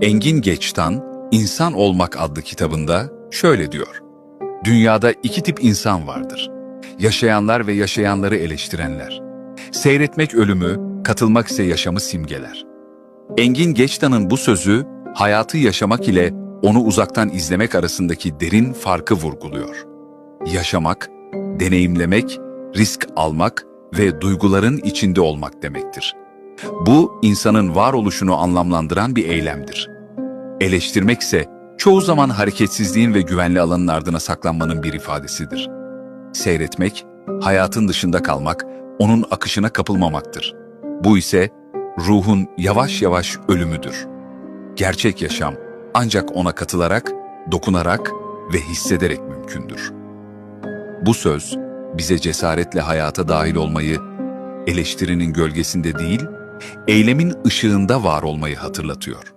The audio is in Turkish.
Engin Geçtan, İnsan Olmak adlı kitabında şöyle diyor. Dünyada iki tip insan vardır. Yaşayanlar ve yaşayanları eleştirenler. Seyretmek ölümü, katılmak ise yaşamı simgeler. Engin Geçtan'ın bu sözü, hayatı yaşamak ile onu uzaktan izlemek arasındaki derin farkı vurguluyor. Yaşamak, deneyimlemek, risk almak ve duyguların içinde olmak demektir. Bu, insanın varoluşunu anlamlandıran bir eylemdir. Eleştirmek ise çoğu zaman hareketsizliğin ve güvenli alanın ardına saklanmanın bir ifadesidir. Seyretmek, hayatın dışında kalmak, onun akışına kapılmamaktır. Bu ise ruhun yavaş yavaş ölümüdür. Gerçek yaşam ancak ona katılarak, dokunarak ve hissederek mümkündür. Bu söz bize cesaretle hayata dahil olmayı, eleştirinin gölgesinde değil, eylemin ışığında var olmayı hatırlatıyor.